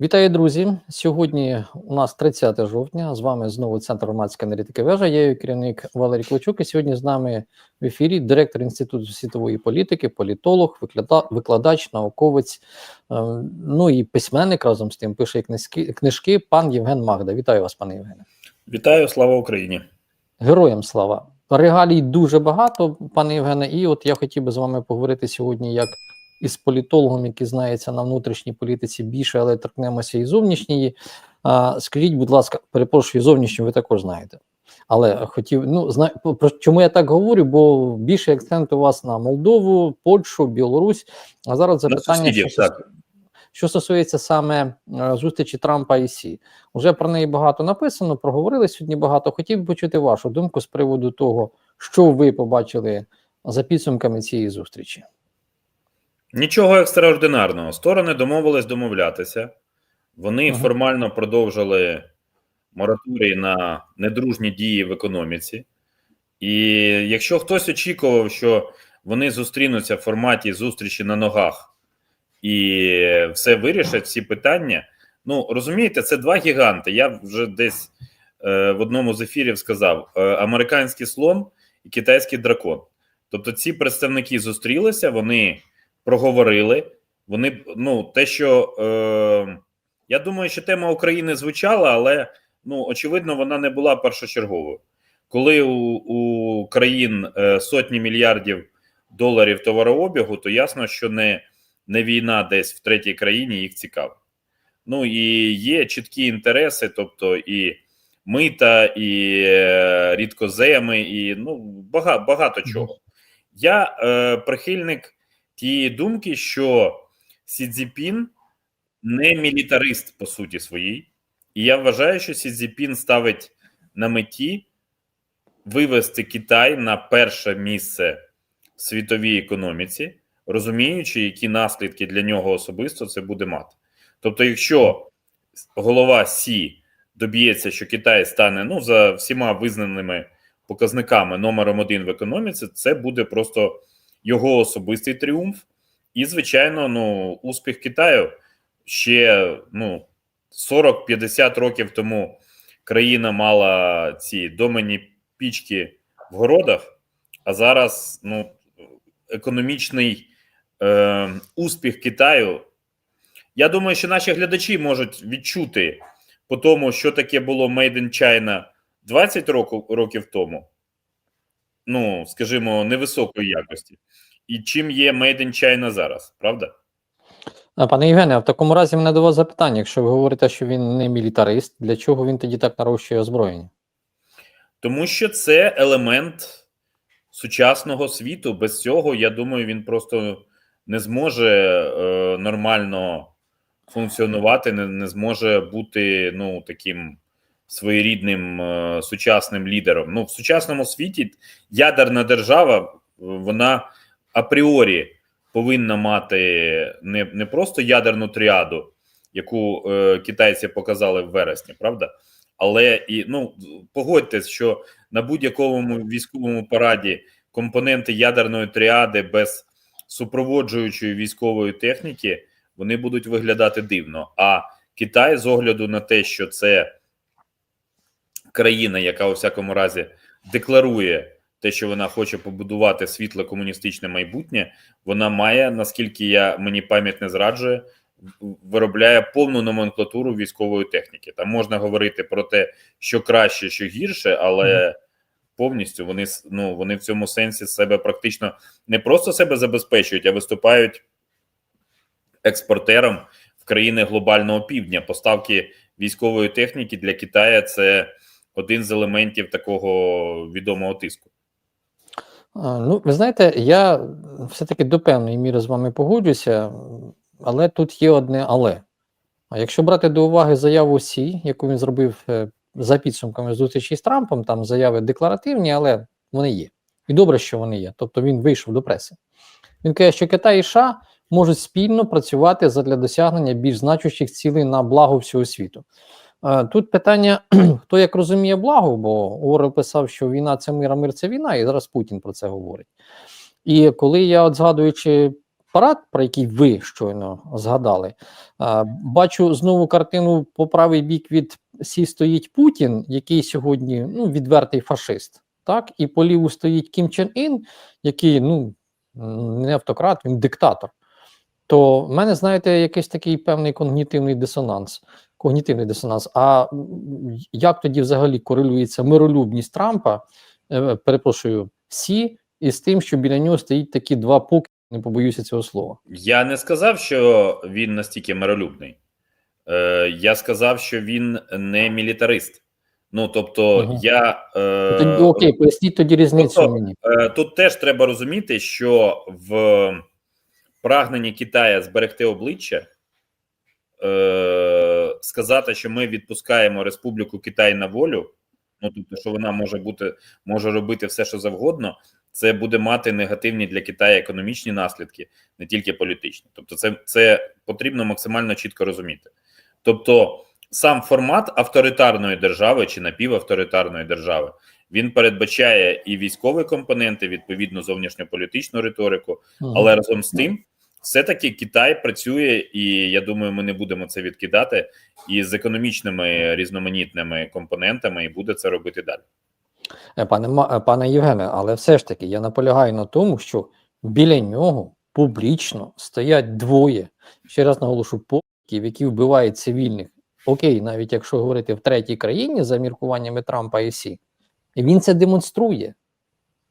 Вітаю, друзі! Сьогодні у нас 30 жовтня. З вами знову центр громадської аналітики вежа. Я її керівник Валерій Клочук. І сьогодні з нами в ефірі директор інституту світової політики, політолог, виклада- викладач, науковець, е, ну і письменник разом з тим пише книжки. Пан Євген Магда. Вітаю вас, пане Євгене. Вітаю, слава Україні! Героям слава. Регалій дуже багато, пане Євгене. І от я хотів би з вами поговорити сьогодні як із політологом, який знається на внутрішній політиці більше, але торкнемося і зовнішньої. А, скажіть, будь ласка, перепрошую, зовнішню ви також знаєте. Але хотів, ну зна, про чому я так говорю? Бо більше акцент у вас на Молдову, Польщу, Білорусь. А зараз запитання, що, так. що стосується саме е, зустрічі Трампа і Сі. Уже про неї багато написано, проговорили сьогодні багато. Хотів би почути вашу думку з приводу того, що ви побачили за підсумками цієї зустрічі. Нічого екстраординарного. Сторони домовились домовлятися. Вони Ага. формально продовжили мораторій на недружні дії в економіці. І якщо хтось очікував, що вони зустрінуться в форматі зустрічі на ногах і все вирішать, всі питання. Ну розумієте, це два гіганти. Я вже десь е, в одному з ефірів сказав: е, американський слон і китайський дракон. Тобто, ці представники зустрілися, вони проговорили. Вони ну те, що е, я думаю, що тема України звучала, але ну очевидно, вона не була першочерговою. Коли у, у країн е, сотні мільярдів доларів товарообігу, то ясно, що не, не війна десь в третій країні їх цікавить. Ну і є чіткі інтереси, тобто і мита, і е, рідкоземи, і ну багато, багато чого. Я е, прихильник тієї думки, що Сі Цзіпін не мілітарист по суті своїй, і я вважаю, що Сі Цзіпін ставить на меті вивести Китай на перше місце в світовій економіці, розуміючи, які наслідки для нього особисто це буде мати. Тобто, якщо голова Сі доб'ється, що Китай стане ну за всіма визнаними показниками номером один в економіці, це буде просто його особистий тріумф. І, звичайно, ну, успіх Китаю ще ну, 40-50 років тому країна мала ці домені пічки в городах, а зараз ну, економічний е, успіх Китаю. Я думаю, що наші глядачі можуть відчути по тому, що таке було Made in China 20 років, років тому. Ну, скажімо, невисокої якості. І чим є Made in China зараз, правда? Пане Євгене, а в такому разі мене до вас запитання. Якщо ви говорите, що він не мілітарист, для чого він тоді так нарощує озброєння? Тому що це елемент сучасного світу. Без цього, я думаю, він просто не зможе е, нормально функціонувати, не, не зможе бути ну, таким своєрідним е, сучасним лідером. Ну, в сучасному світі ядерна держава, вона апріорі повинна мати не, не просто ядерну тріаду, яку е, китайці показали в вересні, правда? Але і ну погодьтесь, що на будь-якому військовому параді компоненти ядерної тріади без супроводжуючої військової техніки вони будуть виглядати дивно. А Китай, з огляду на те, що це країна, яка у всякому разі декларує те, що вона хоче побудувати світле комуністичне майбутнє, вона має, наскільки я мені пам'ять не зраджує, виробляє повну номенклатуру військової техніки. Там можна говорити про те, що краще, що гірше, але повністю вони ну вони в цьому сенсі себе практично не просто себе забезпечують, а виступають експортером в країни глобального півдня. Поставки військової техніки для Китаю це один з елементів такого відомого тиску. Ну, ви знаєте, я все-таки до певної міри з вами погоджуся, але тут є одне але. А якщо брати до уваги заяву Сі, яку він зробив е, за підсумками зустрічі з Трампом, там заяви декларативні, але вони є. І добре, що вони є. Тобто він вийшов до преси. Він каже, що Китай і США можуть спільно працювати задля досягнення більш значущих цілей на благо всього світу. Тут питання, хто як розуміє благо, бо Орел писав, що війна це мир, а мир це війна, і зараз Путін про це говорить. І коли я, от згадуючи парад, про який ви щойно згадали, бачу знову картину по правий бік від Сі стоїть Путін, який сьогодні ну, відвертий фашист. Так, і по ліву стоїть Кім Чен Ін, який ну не автократ, він диктатор. То в мене, знаєте, якийсь такий певний когнітивний дисонанс. Когнітивний дисонанс. А як тоді взагалі корелюється миролюбність Трампа, е, перепрошую, Сі, із тим, що біля нього стоїть такі два поки, не побоюся цього слова. Я не сказав, що він настільки миролюбний. Е, я сказав, що він не мілітарист. Ну тобто, Мгм. я е, Тоді, окей, поясніть тоді різницю тобто, мені. Е, Тут теж треба розуміти, що в прагненні Китая зберегти обличчя, е, сказати, що ми відпускаємо Республіку Китай на волю, ну тобто, що вона може бути, може робити все, що завгодно, це буде мати негативні для Китаю економічні наслідки, не тільки політичні. Тобто, це, це потрібно максимально чітко розуміти. Тобто, сам формат авторитарної держави чи напівавторитарної держави він передбачає і військові компоненти, відповідно зовнішньополітичну риторику, але разом з тим, все-таки Китай працює, і я думаю, ми не будемо це відкидати і з економічними різноманітними компонентами, і буде це робити далі. Е, Пане е, пане Євгене, але все ж таки я наполягаю на тому, що біля нього публічно стоять двоє. Ще раз наголошу, покидьків, які вбивають цивільних. Окей, навіть якщо говорити в третій країні за міркуваннями Трампа і Сі, він це демонструє.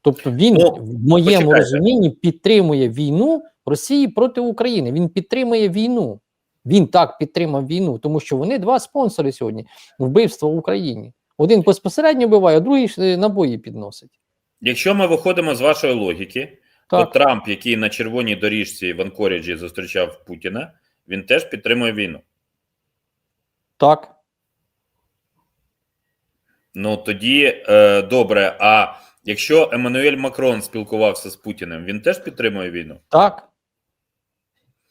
Тобто він Ну, в моєму почекайте. розумінні підтримує війну Росії проти України. Він підтримує війну. Він так підтримав війну, тому що вони два спонсори сьогодні вбивства в Україні. Один безпосередньо вбиває, а другий е, набої підносить. Якщо ми виходимо з вашої логіки, Так, то Трамп, який на червоній доріжці в Анкоріджі зустрічав Путіна, він теж підтримує війну. так. Ну тоді е, добре. А якщо Еммануель Макрон спілкувався з Путіним, він теж підтримує війну. Так.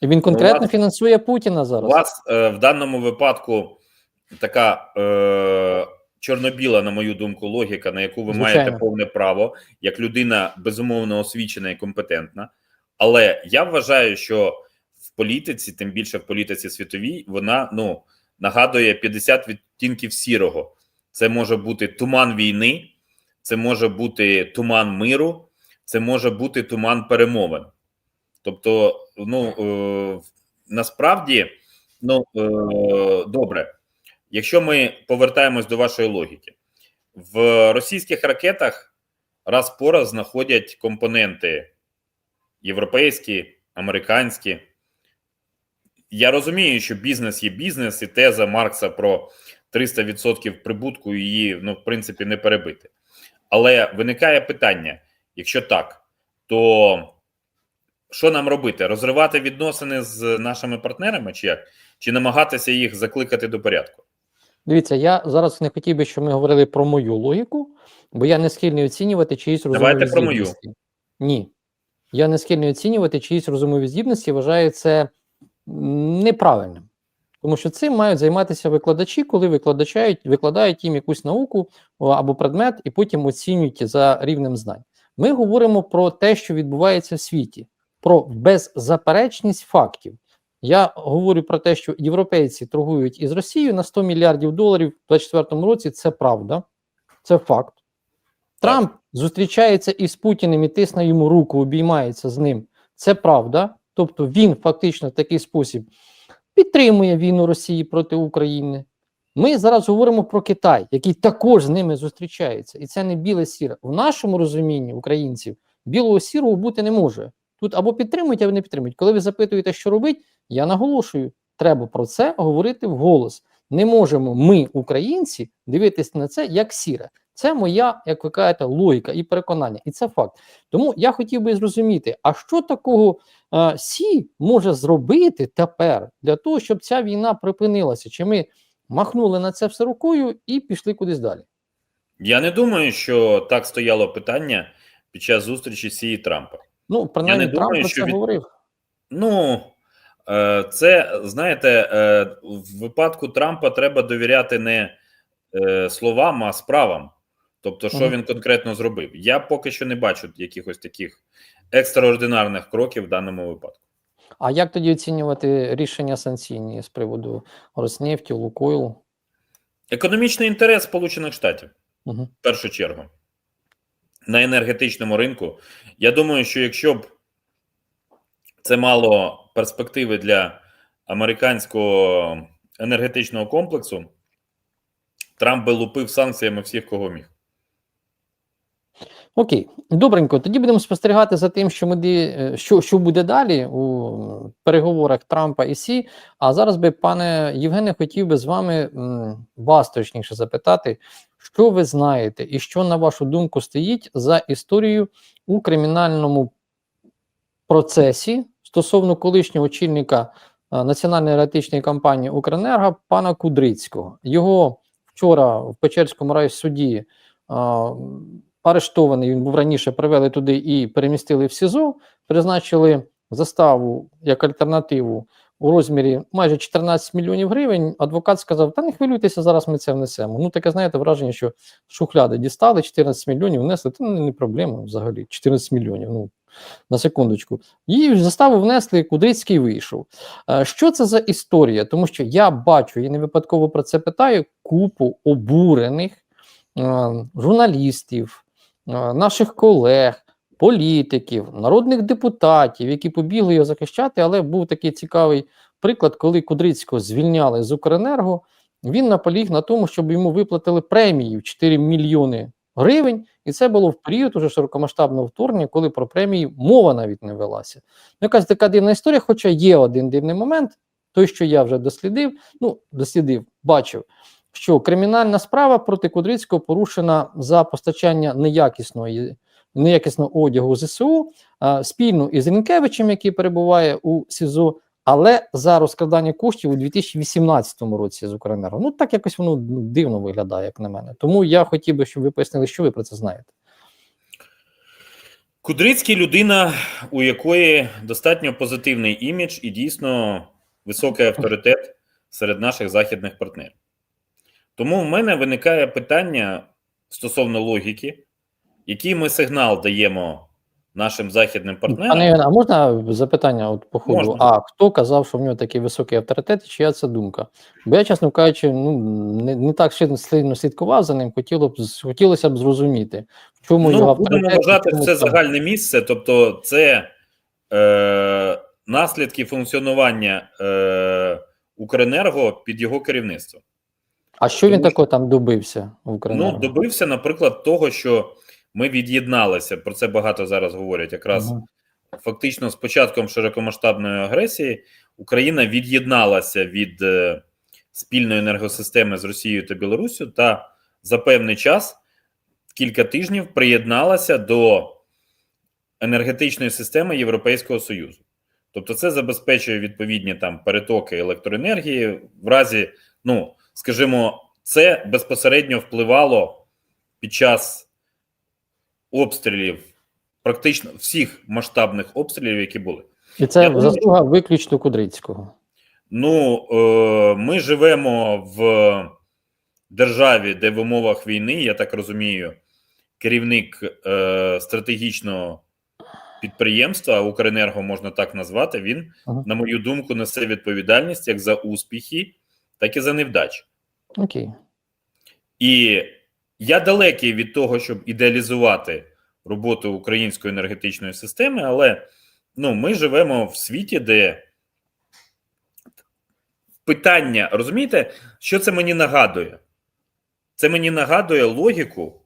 І він конкретно вас- фінансує Путіна У зараз. вас е, в даному випадку така е, чорно-біла, на мою думку, логіка, на яку ви Звичайно. маєте повне право, як людина безумовно освічена і компетентна. Але я вважаю, що в політиці, тим більше в політиці світовій, вона ну нагадує 50 відтінків сірого. Це може бути туман війни, це може бути туман миру, це може бути туман перемовин. Тобто, ну е, насправді, ну е, добре, якщо ми повертаємось до вашої логіки, в російських ракетах раз по раз знаходять компоненти європейські, американські. Я розумію, що бізнес є бізнес, і теза Маркса про 300% прибутку її, ну, в принципі, не перебити. Але виникає питання: якщо так, то що нам робити? Розривати відносини з нашими партнерами, чи як? Чи намагатися їх закликати до порядку? Дивіться, я зараз не хотів би, щоб ми говорили про мою логіку, бо я не схильний оцінювати чиїсь розумові Давайте про мою. Ні. Я не схильний оцінювати чиїсь розумові здібності, вважаю це неправильним. Тому що цим мають займатися викладачі, коли викладачають, викладають їм якусь науку або предмет, і потім оцінюють за рівнем знань. Ми говоримо про те, що відбувається в світі, про беззаперечність фактів. Я говорю про те, що європейці торгують із Росією на 100 мільярдів доларів у 2024 році. Це правда, це факт. Трамп зустрічається із Путіним і тисне йому руку, обіймається з ним. Це правда. Тобто він фактично в такий спосіб підтримує війну Росії проти України. Ми зараз говоримо про Китай, який також з ними зустрічається, і це не біле сіре. В нашому розумінні українців білого сірого бути не може. Тут або підтримують, або не підтримують. Коли ви запитуєте, що робить, я наголошую, треба про це говорити вголос. Не можемо ми, українці, дивитися на це як сіре. Це моя, як ви кажете, логіка і переконання, і це факт. Тому я хотів би зрозуміти, а що такого е, Сі може зробити тепер для того, щоб ця війна припинилася? Чи ми махнули на це все рукою і пішли кудись далі? Я не думаю, що так стояло питання під час зустрічі Сі і Трампа. Ну, принаймні, не Трамп думаю, про що це від- говорив. Ну, е, це знаєте, е, в випадку Трампа треба довіряти не е, словам, а справам. Тобто, що він конкретно зробив. Я поки що не бачу якихось таких екстраординарних кроків в даному випадку. А як тоді оцінювати рішення санкційні з приводу Роснефті, Лукойл? Економічний інтерес Сполучених Штатів Угу. в першу чергу на енергетичному ринку. Я думаю, що якщо б це мало перспективи для американського енергетичного комплексу, Трамп би лупив санкціями всіх, кого міг. Окей, добренько. Тоді будемо спостерігати за тим, що ми е, що, що буде далі у переговорах Трампа і Сі. А зараз би, пане Євгене, хотів би з вами вас точніше запитати, що ви знаєте, і що на вашу думку стоїть за історією у кримінальному процесі стосовно колишнього очільника е, національної енергетичної компанії Укренерго пана Кудрицького. Його вчора в Печерському райсуді а, арештований. Він був раніше привели туди і перемістили в СІЗО, призначили заставу як альтернативу у розмірі майже 14 мільйонів гривень. Адвокат сказав: Та не хвилюйтеся, зараз ми це внесемо. Ну таке знаєте враження, що шухляди дістали 14 мільйонів, внесли. Та не проблема взагалі. 14 мільйонів. Ну на секундочку. І заставу внесли, Кудрицький вийшов. Е, Що це за історія? Тому що я бачу, і не випадково про це питаю, купу обурених е, журналістів, наших колег, політиків, народних депутатів, які побігли його захищати, але був такий цікавий приклад, коли Кудрицького звільняли з Укренерго, він наполіг на тому, щоб йому виплатили премію в 4 мільйони гривень, і це було в період уже широкомасштабного вторгнення, коли про премії мова навіть не велася. Ну, якась така дивна історія, хоча є один дивний момент, той, що я вже дослідив, ну, дослідив, бачив, що кримінальна справа проти Кудрицького порушена за постачання неякісної, неякісного одягу ЗСУ а, спільно із Рінкевичем, який перебуває у СІЗО, але за розкрадання коштів у 2018 році з Укренерго. Ну так якось воно дивно виглядає, як на мене. Тому я хотів би, щоб ви пояснили, що ви про це знаєте. Кудрицький людина, у якої достатньо позитивний імідж і дійсно високий авторитет серед наших західних партнерів. Тому в мене виникає питання стосовно логіки, який ми сигнал даємо нашим західним партнерам. Пане Євгене, а можна запитання от по ходу? Можна. А хто казав, що в нього такий високий авторитет, і чия це думка? Бо я, чесно кажучи, ну не, не так сильно слідкував за ним, хотіло б хотілося б зрозуміти, в чому його Ну, авторитет. будемо вважати, що це загальне місце, тобто це е, наслідки функціонування е, Укренерго під його керівництвом. А що він такого там добився в Україні? Ну, добився, наприклад, того, що ми від'єдналися. Про це багато зараз говорять. Якраз фактично з початком широкомасштабної агресії Україна від'єдналася від е, спільної енергосистеми з Росією та Білоруссю та за певний час, кілька тижнів, приєдналася до енергетичної системи Європейського Союзу. Тобто, це забезпечує відповідні там перетоки електроенергії. В разі, ну скажімо, це безпосередньо впливало під час обстрілів, практично всіх масштабних обстрілів, які були. І це Я думаю, заслуга виключно Кудрицького. Ну, е, ми живемо в державі, де в умовах війни, я так розумію, керівник е, стратегічного підприємства Укренерго можна так назвати. Він, Ага. на мою думку, несе відповідальність як за успіхи, так і за невдачі. Окей. І я далекий від того, щоб ідеалізувати роботу української енергетичної системи, але ну, ми живемо в світі, де питання, розумієте, що це мені нагадує? Це мені нагадує логіку,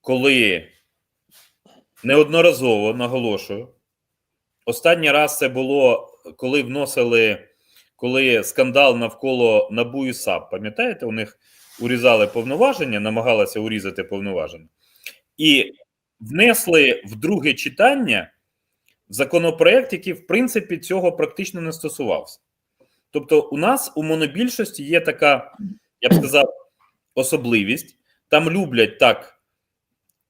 коли неодноразово наголошую. Останній раз це було, коли вносили, коли скандал навколо НАБУ і САП. Пам'ятаєте, у них урізали повноваження, намагалися урізати повноваження, і внесли в друге читання законопроект, який, в принципі, цього практично не стосувався. Тобто, у нас у монобільшості є така, я б сказав, особливість. Там люблять так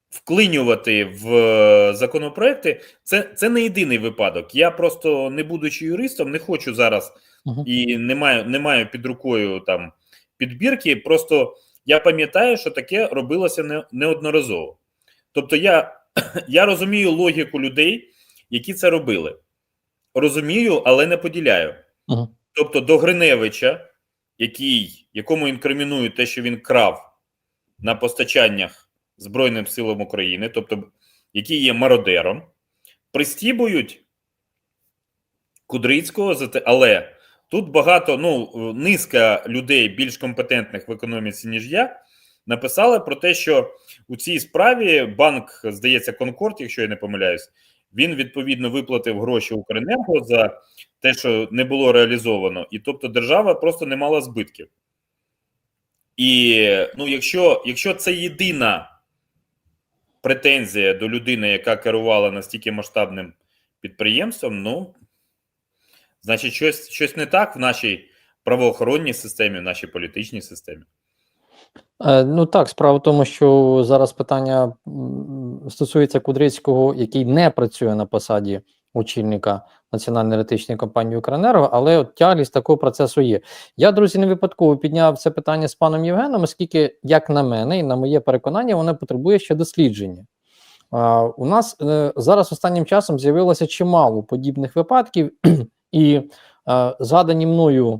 вклинювати в е, законопроекти. Це, це не єдиний випадок. Я просто, не будучи юристом, не хочу зараз Мгм. і не маю, не маю під рукою там підбірки. Просто я пам'ятаю, що таке робилося не, неодноразово. Тобто, я, я розумію логіку людей, які це робили. розумію, але не поділяю. Мгм. Тобто до Гриневича, який, якому інкримінують те, що він крав на постачаннях Збройним силам України, тобто який є мародером, пристібують Кудрицького за те, але тут багато, ну, низка людей більш компетентних в економіці, ніж я, написали про те, що у цій справі банк, здається, Конкорд, якщо я не помиляюсь, він відповідно виплатив гроші Укренерго за те, що не було реалізовано, і тобто держава просто не мала збитків. І ну, якщо, якщо це єдина претензія до людини, яка керувала настільки масштабним підприємством, ну значить, щось, щось не так в нашій правоохоронній системі, в нашій політичній системі. Е, Ну так, справа в тому, що зараз питання стосується Кудрицького, який не працює на посаді очільника Національної електричної компанії Укренерго, але от тяглість такого процесу є. Я, друзі, не випадково підняв це питання з паном Євгеном, оскільки, як на мене, і на моє переконання, воно потребує ще дослідження. У нас е, зараз останнім часом з'явилося чимало подібних випадків, і е, згадані мною е,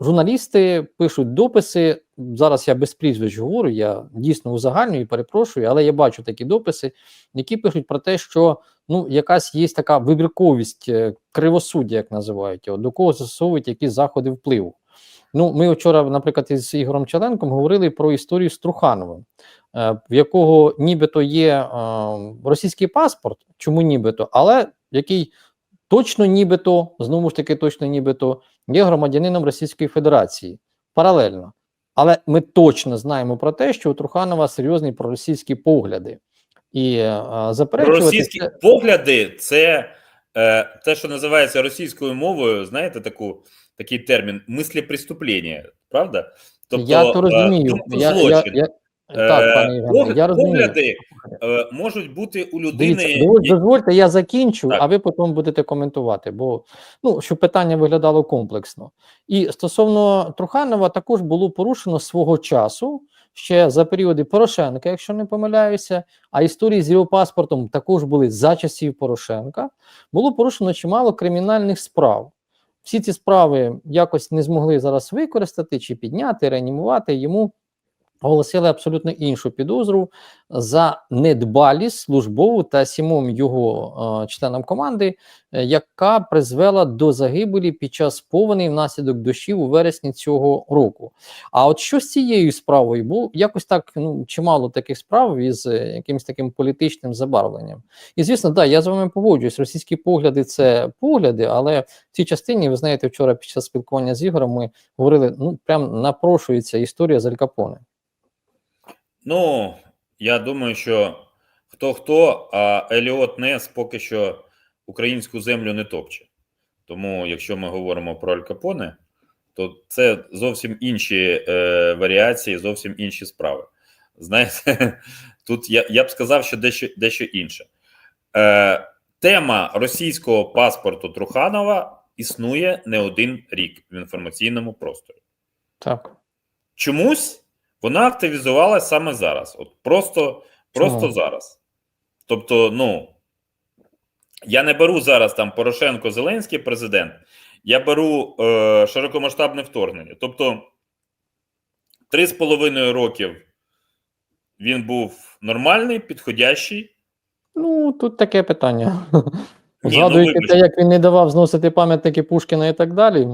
журналісти пишуть дописи. Зараз я без прізвищ говорю, я дійсно узагальнюю і перепрошую, але я бачу такі дописи, які пишуть про те, що ну, якась є така вибірковість е, кривосуддя, як називають його, до кого застосовують якісь заходи впливу. Ну, ми вчора, наприклад, із Ігорем Челенком говорили про історію з Трухановим, е, в якого нібито є е, російський паспорт, чому нібито, але який точно нібито, знову ж таки, точно нібито є громадянином Російської Федерації паралельно. Але ми точно знаємо про те, що у Труханова серйозні проросійські погляди. І е, заперечувати Російські це- погляди це е, те, що називається російською мовою, знаєте, таку, такий термін мислі преступлення, правда? Тобто, я то е, розумію. думку Я, я, я, Е, так, пане Євгене, погляд- я розумію. Погляди е, можуть бути у людини. Дивіться, дозвольте, я закінчу, Так. а ви потім будете коментувати, бо ну, щоб питання виглядало комплексно. І стосовно Труханова також було порушено свого часу ще за періоди Порошенка, якщо не помиляюся, а історії з його паспортом також були за часів Порошенка. Було порушено чимало кримінальних справ. Всі ці справи якось не змогли зараз використати чи підняти, реанімувати. Йому оголосили абсолютно іншу підозру за недбалість службову та сімом його е, членам команди, е, яка призвела до загибелі під час повені внаслідок дощів у вересні цього року. А от що з цією справою? Бо якось так ну чимало таких справ із е, якимось таким політичним забарвленням. І звісно, да, я з вами погоджуюсь. Російські погляди це погляди, але в цій частині, ви знаєте, вчора під час спілкування з Ігорем ми говорили: ну прям напрошується історія з Аль Капоне. Ну, я думаю, що хто хто, а Еліот Нес поки що українську землю не топче. Тому, якщо ми говоримо про Аль Капоне, то це зовсім інші е, варіації, зовсім інші справи. Знаєте, тут я, я б сказав, що дещо, дещо інше. Е, тема російського паспорту Труханова існує не один рік в інформаційному просторі. Так. Чомусь вона активізувалася саме зараз. От просто, просто Чому? зараз. Тобто, ну я не беру зараз там Порошенко Зеленський президент, я беру е, широкомасштабне вторгнення. Тобто, три з половиною років він був нормальний, підходящий. Ну, тут таке питання. ну, Згадуєте вибачте. те, як він не давав зносити пам'ятники Пушкіна і так далі.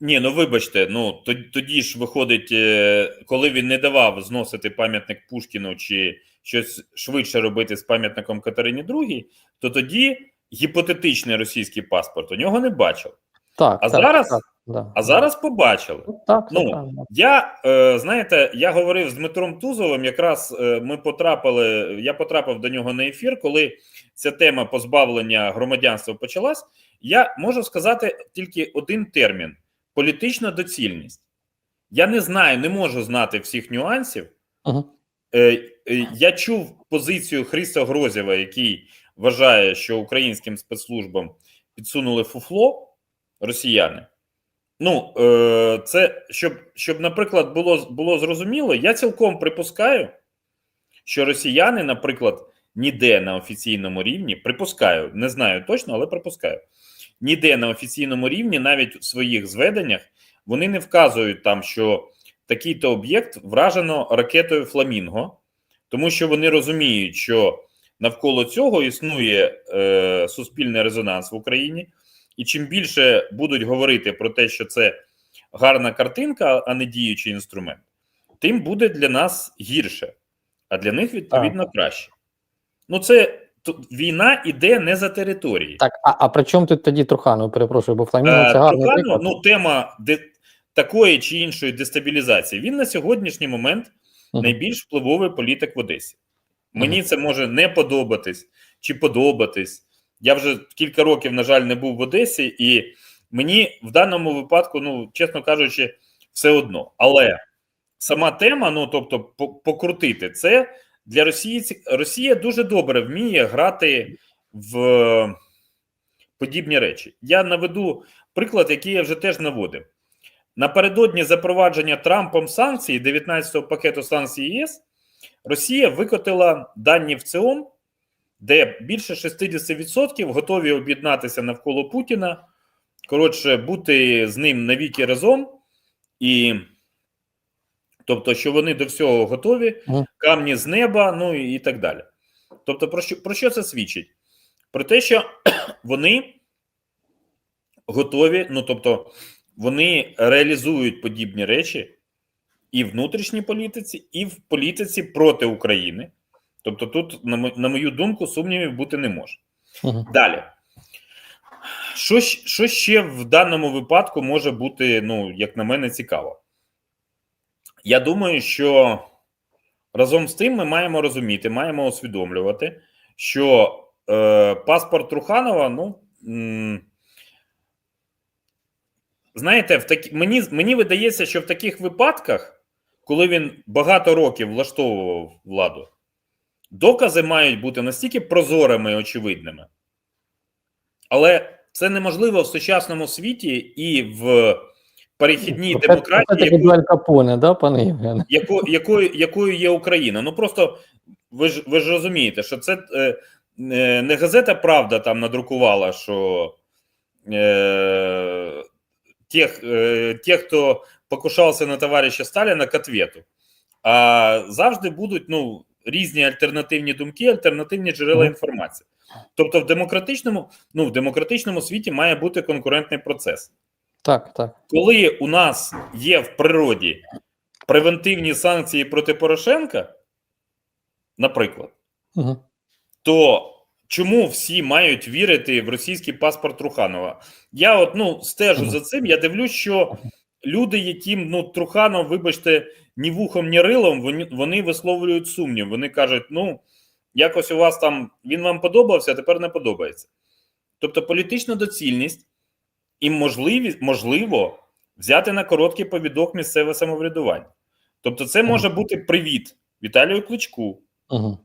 Ні, ну вибачте, ну тоді, ж виходить, е, коли він не давав зносити пам'ятник Пушкіну чи щось швидше робити з пам'ятником Катерині II, то тоді гіпотетичний російський паспорт у нього не бачив. Так, А так, зараз- так, да. А зараз побачили. Ну, так, ну. Я е, знаєте, я говорив з Дмитром Тузовим. Якраз е, ми потрапили. Я потрапив до нього на ефір, коли ця тема позбавлення громадянства почалась. Я можу сказати тільки один термін: політична доцільність. Я не знаю, не можу знати всіх нюансів. Мгм. Е, е, я чув позицію Христа Грозєва, який вважає, що українським спецслужбам підсунули фуфло росіяни. Ну, е, це щоб, щоб, наприклад, було, було зрозуміло, я цілком припускаю, що росіяни, наприклад, ніде на офіційному рівні, припускаю, не знаю точно, але припускаю, ніде на офіційному рівні, навіть в своїх зведеннях, вони не вказують там, що такий-то об'єкт вражено ракетою Фламінго, тому що вони розуміють, що навколо цього існує е, суспільний резонанс в Україні, і чим більше будуть говорити про те, що це гарна картинка, а не діючий інструмент, тим буде для нас гірше, а для них відповідно краще. Ну, це війна іде не за території. Так, а, а при чому тут тоді Труханов? Перепрошую, бо Фламінго Е, це гарний Труханов, ну, тема де, такої чи іншої дестабілізації. Він на сьогоднішній момент Мгм. найбільш впливовий політик в Одесі. Мені це може не подобатись чи подобатись. Я вже кілька років, на жаль, не був в Одесі, і мені в даному випадку, ну, чесно кажучи, все одно. Але сама тема, ну тобто, по- покрутити це для Росії. Росія дуже добре вміє грати в подібні речі. Я наведу приклад, який я вже теж наводив. Напередодні запровадження Трампом санкцій 19-го пакету санкцій ЄС Росія викотила дані в ЦИОМ, де більше 60% готові об'єднатися навколо Путіна, коротше, бути з ним навіки разом, і тобто, що вони до всього готові, камні з неба, ну і, так далі. Тобто, про що, про що це свідчить? Про те, що вони готові, ну тобто, вони реалізують подібні речі і в внутрішній політиці, і в політиці проти України. Тобто, тут, на, мо- на мою думку, сумнівів бути не може. Мгм. Далі. Що, що ще в даному випадку може бути, ну, як на мене, цікаво? Я думаю, що разом з тим ми маємо розуміти, маємо усвідомлювати, що е, паспорт Труханова, ну. Знаєте, в такі, мені, мені видається, що в таких випадках, коли він багато років влаштовував владу, докази мають бути настільки прозорими і очевидними. Але це неможливо в сучасному світі і в перехідній Це- демократії, Це таки яку, Капоне, да, пане Євгене? яко, якою, якою є Україна. Ну просто ви ж ви ж розумієте, що це е, е, не газета Правда там надрукувала, що е, тех, е, тех, хто покушався на товариша Сталіна, к ответу. А завжди будуть ну, різні альтернативні думки, альтернативні джерела інформації. Тобто, в демократичному, ну, в демократичному світі має бути конкурентний процес. Так, так. Коли у нас є в природі превентивні санкції проти Порошенка, наприклад, Угу. то чому всі мають вірити в російський паспорт Труханова? Я от ну стежу Мгм. за цим. Я дивлюсь, що люди, яким ну Труханов, вибачте, ні вухом, ні рилом, вони, вони висловлюють сумнів. Вони кажуть: ну якось у вас там він вам подобався, а тепер не подобається. Тобто політична доцільність і можливість, можливо, взяти на короткий повідок місцеве самоврядування. Тобто, це може бути привіт Віталію Кличку, Угу.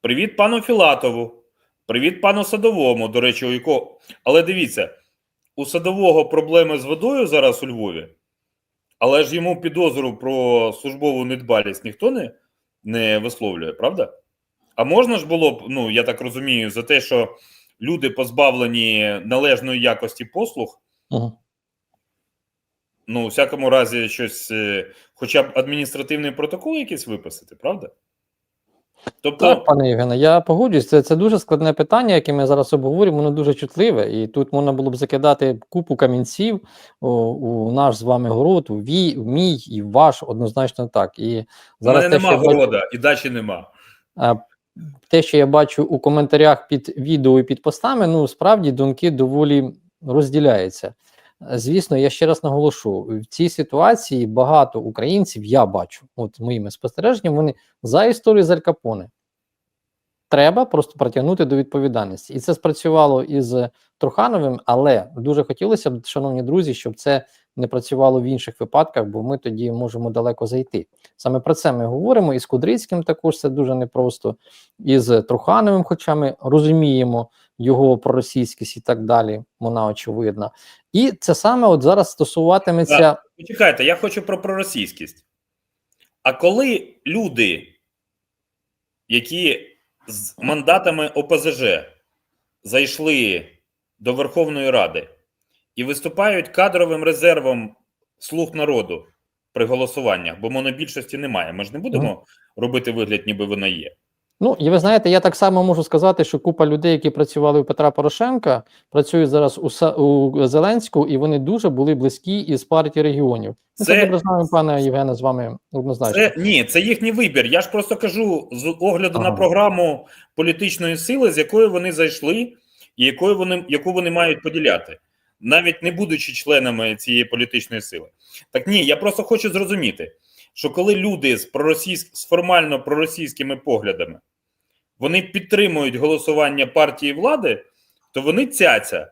Привіт пану Філатову. Привіт пану Садовому. До речі, у якого. Але дивіться, у садового проблеми з водою зараз у Львові, але ж йому підозру про службову недбалість ніхто не, не висловлює, правда? А можна ж було б, ну я так розумію, за те, що люди позбавлені належної якості послуг, Угу. ну, у всякому разі, щось, е, хоча б адміністративний протокол якийсь виписати, правда? Тобто, Так, пане Євгене, я погоджуюсь. Це, це дуже складне питання, яке ми зараз обговорюємо, воно дуже чутливе. І тут можна було б закидати купу камінців у, у наш з вами город, у, вій, в мій і ваш, однозначно так. І у зараз мене нема я города і дачі нема. Те, що я бачу у коментарях під відео і під постами, ну справді думки доволі розділяються. Звісно, я ще раз наголошу: в цій ситуації багато українців я бачу, от моїми спостереженнями, вони за історію з Аль Капоне. Треба просто притягнути до відповідальності. І це спрацювало із Трухановим, але дуже хотілося б, шановні друзі, щоб це не працювало в інших випадках, бо ми тоді можемо далеко зайти. Саме про це ми говоримо. І з Кудрицьким також це дуже непросто, і з Трухановим, хоча ми розуміємо його проросійськість і так далі, вона очевидна. І це саме от зараз стосуватиметься. Почекайте, я хочу про проросійськість. А коли люди, які з мандатами ОПЗЖ зайшли до Верховної Ради і виступають кадровим резервом слуг народу при голосуваннях, бо монобільшості немає. Ми ж не будемо робити вигляд, ніби вона є. Ну, і ви знаєте, я так само можу сказати, що купа людей, які працювали у Петра Порошенка, працюють зараз у, Са- у Зеленську, і вони дуже були близькі із партії регіонів. Ми Це- добре знаємо, пане Євгене, з вами однозначно. Це ні, це їхній вибір. Я ж просто кажу з огляду на програму політичної сили, з якою вони зайшли, і якою вони яку вони мають поділяти, навіть не будучи членами цієї політичної сили. Так ні, я просто хочу зрозуміти, що коли люди з проросійськ з формально проросійськими поглядами вони підтримують голосування партії влади, то вони цяця.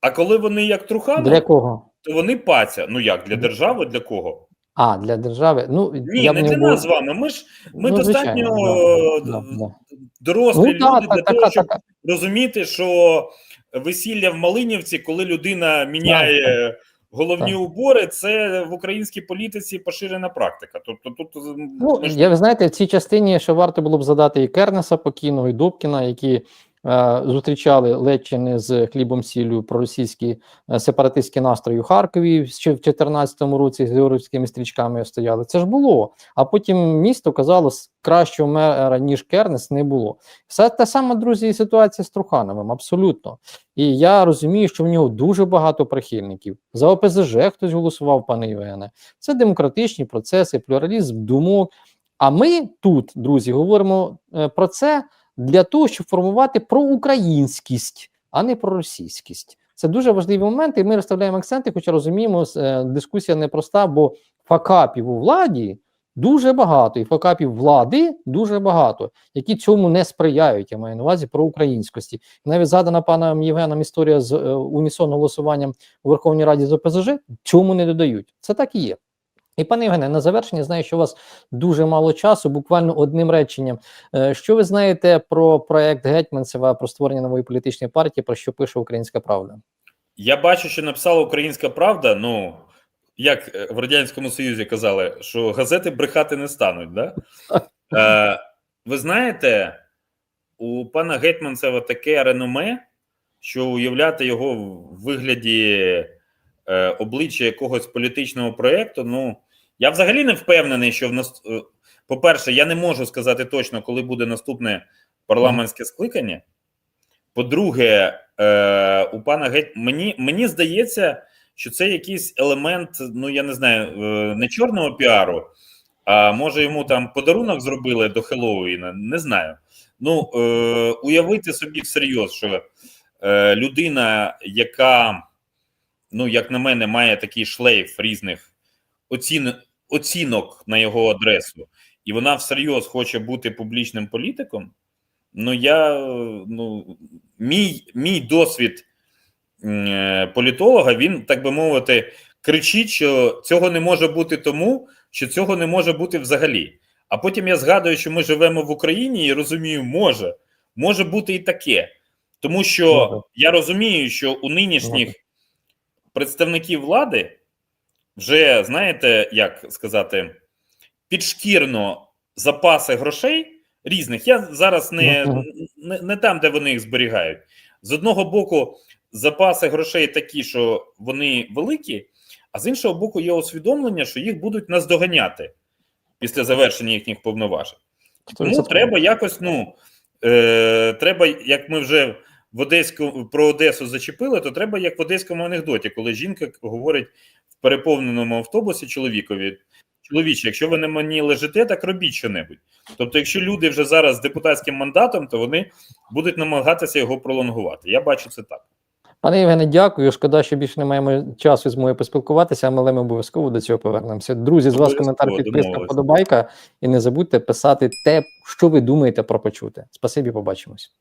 А коли вони як Труханов, Для кого? то вони паця. Ну як для держави, для кого? А, для держави. Ну, Ні, я не для був- нас з вами. Ми ж ми Ну, достатньо да, е, да, да. дорослі Ну, люди да, для та- того, щоб така. розуміти, що весілля в Малинівці, коли людина міняє головні так. убори, це в українській політиці поширена практика. Тобто, тут Ну, ж- я ви знаєте, в цій частині ще варто було б задати і Кернеса покійного, і Добкіна, які зустрічали ледь чи не з хлібом сіллю проросійські е, сепаратистські настрої у Харкові ще в 2014 році з георгіївськими стрічками стояли. Це ж було. А потім місто казалось кращого мера, ніж Кернес, не було. Все те саме, друзі, ситуація з Трухановим, абсолютно. І я розумію, що в нього дуже багато прихильників. За ОПЗЖ хтось голосував, пане Євгене. Це демократичні процеси, плюралізм думок. А ми тут, друзі, говоримо е, про це для того, щоб формувати проукраїнськість, а не проросійськість. Це дуже важливі моменти, і ми розставляємо акценти, хоча розуміємо, е, дискусія непроста, бо факапів у владі дуже багато, і факапів влади дуже багато, які цьому не сприяють. Я маю на увазі про українськості. Навіть згадана паном Євгеном історія з е, унісон голосуванням у Верховній Раді з ОПЗЖ цьому не додають. Це так і є. І пане Євгене, на завершення знаю, що у вас дуже мало часу, буквально одним реченням. Е, Що ви знаєте про проект Гетьманцева про створення нової політичної партії, про що пише Українська Правда? Я бачу, що написала Українська Правда. Ну як е, в радянському Союзі казали, що газети брехати не стануть. Да? Е, ви знаєте, у пана Гетьманцева таке реноме, що уявляти його в вигляді е, обличчя якогось політичного проєкту. Ну я взагалі не впевнений, що в нас. е, По-перше, я не можу сказати точно, коли буде наступне парламентське скликання. По-друге, е, у пана Геть мені, мені здається, що це якийсь елемент, ну я не знаю, не чорного піару, а може йому там подарунок зробили до Хеллоуіна, не знаю. Ну, уявити собі всерйоз, що людина, яка, ну, як на мене, має такий шлейф різних оцін, оцінок на його адресу, і вона всерйоз хоче бути публічним політиком. Ну, я ну, мій, мій досвід е, політолога, він, так би мовити, кричить, що цього не може бути тому, що цього не може бути взагалі. А потім я згадую, що ми живемо в Україні і розумію, може, може бути і таке. Тому що я розумію, що у нинішніх представників влади вже, знаєте, як сказати, підшкірно запаси грошей різних. Я зараз не, не, не там, де вони їх зберігають. З одного боку, запаси грошей такі, що вони великі, а з іншого боку, є усвідомлення, що їх будуть наздоганяти після завершення їхніх повноважень. Тому треба якось, ну е, треба, як ми вже в Одеську про Одесу зачепили, то треба як в одеському анекдоті, коли жінка говорить в переповненому автобусі чоловікові. Чоловіче, якщо ви на мені лежите, так робіть що-небудь. Тобто, якщо люди вже зараз з депутатським мандатом, то вони будуть намагатися його пролонгувати. Я бачу це так. Пане Євгене, дякую. Шкода, що більше не маємо часу і змоги поспілкуватися, але ми обов'язково до цього повернемося. Друзі, з вас коментар, підписка, подобайка. І не забудьте писати те, що ви думаєте про почути. Спасибі, побачимось.